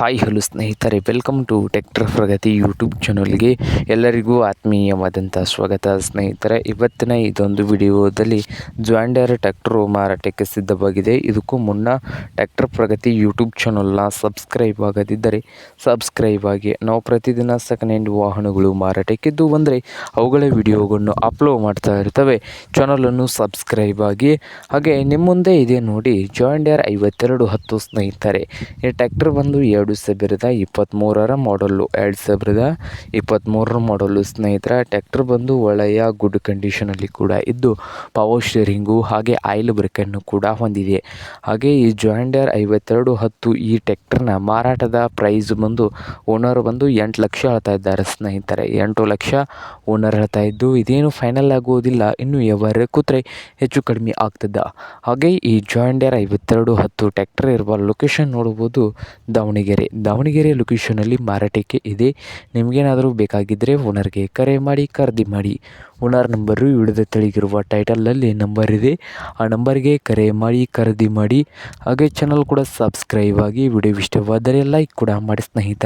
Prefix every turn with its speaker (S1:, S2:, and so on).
S1: Hi hello ಸ್ನೇಹಿತರೆ welcome to tractor Pragati YouTube ಚಾನಲ್ಗೆ ಎಲ್ಲರಿಗೂ ಆತ್ಮೀಯವಾದಂಥ ಸ್ವಾಗತ. ಸ್ನೇಹಿತರೆ, ಇವತ್ತಿನ ಇದೊಂದು ವಿಡಿಯೋದಲ್ಲಿ ಜಾಂಡರ್ ಟ್ಯಾಕ್ಟರು ಮಾರಾಟಕ್ಕೆ ಸಿದ್ಧವಾಗಿದೆ. ಇದಕ್ಕೂ ಮುನ್ನ ಟ್ಯಾಕ್ಟರ್ ಪ್ರಗತಿ ಯೂಟ್ಯೂಬ್ ಚಾನಲ್ನ ಸಬ್ಸ್ಕ್ರೈಬ್ ಆಗದಿದ್ದರೆ ಸಬ್ಸ್ಕ್ರೈಬ್ ಆಗಿ ನಾವು ಪ್ರತಿದಿನ ಸೆಕೆಂಡ್ ಹ್ಯಾಂಡ್ ವಾಹನಗಳು ಮಾರಾಟಕ್ಕಿದ್ದು ಅಂದರೆ ಅವುಗಳ ವಿಡಿಯೋಗಳನ್ನು ಅಪ್ಲೋಡ್ ಮಾಡ್ತಾ ಇರ್ತವೆ. ಚಾನಲನ್ನು ಸಬ್ಸ್ಕ್ರೈಬ್ ಆಗಿ. ಹಾಗೆ ನಿಮ್ಮ ಮುಂದೆ ಇದೆ ನೋಡಿ ಜ್ವಾಂಡರ್ ಐವತ್ತೆರಡು ಹತ್ತು ಸ್ನೇಹಿತರೆ. ಈ ಟ್ಯಾಕ್ಟರ್ ಬಂದು ಎರಡು ಸಾವಿರದ ಇಪ್ಪತ್ತ್ಮೂರರ ಮಾಡಲ್ಲು ಎರಡು ಸಾವಿರದ ಇಪ್ಪತ್ತ್ಮೂರರ ಮಾಡಲ್ಲು ಸ್ನೇಹಿತರ ಟ್ಯಾಕ್ಟರ್ ಬಂದು ಒಳ್ಳೆಯ ಗುಡ್ ಕಂಡೀಷನಲ್ಲಿ ಕೂಡ ಇದ್ದು ಪವರ್ ಸ್ಟೇರಿಂಗು ಹಾಗೆ ಆಯಿಲ್ ಬ್ರೇಕನ್ನು ಕೂಡ ಹೊಂದಿದೆ. ಹಾಗೆ ಈ ಜಾಯಿಂಡರ್ ಐವತ್ತೆರಡು ಹತ್ತು ಈ ಟ್ಯಾಕ್ಟರ್ನ ಮಾರಾಟದ ಪ್ರೈಸ್ ಬಂದು ಓನರ್ ಬಂದು ಎಂಟು ಲಕ್ಷ ಹೇಳ್ತಾ ಇದ್ದಾರೆ ಸ್ನೇಹಿತರೆ. ಎಂಟು ಲಕ್ಷ ಓನರ್ ಹೇಳ್ತಾ ಇದ್ದು, ಇದೇನು ಫೈನಲ್ ಆಗುವುದಿಲ್ಲ, ಇನ್ನು ಯಾವಾರ ಕೂತ್ರೆ ಹೆಚ್ಚು ಕಡಿಮೆ ಆಗ್ತದ. ಹಾಗೆ ಈ ಜಾಯಿಂಡರ್ ಐವತ್ತೆರಡು ಹತ್ತು ಟ್ಯಾಕ್ಟರ್ ಇರುವ ಲೊಕೇಶನ್ ನೋಡ್ಬೋದು, ದಾವಣಗೆರೆ. ದಾವಣಗೆರೆ. ಲೊಕೇಶನಲ್ಲಿ ಮಾರಾಟಕ್ಕೆ ಇದೆ. ನಿಮಗೇನಾದರೂ ಬೇಕಾಗಿದ್ದರೆ ಓನರ್ಗೆ ಕರೆ ಮಾಡಿ, ಖರೀದಿ ಮಾಡಿ. ಓನರ್ ನಂಬರು ವಿಡಿಯೋದ ತಳಿಗಿರುವ ಟೈಟಲಲ್ಲಿ ನಂಬರ್ ಇದೆ. ಆ ನಂಬರ್ಗೆ ಕರೆ ಮಾಡಿ, ಖರೀದಿ ಮಾಡಿ. ಹಾಗೆ ಚಾನಲ್ ಕೂಡ ಸಬ್ಸ್ಕ್ರೈಬ್ ಆಗಿ ವಿಡಿಯೋ ಇಷ್ಟವಾದರೆ ಲೈಕ್ ಕೂಡ ಮಾಡಿ ಸ್ನೇಹಿತರೆ.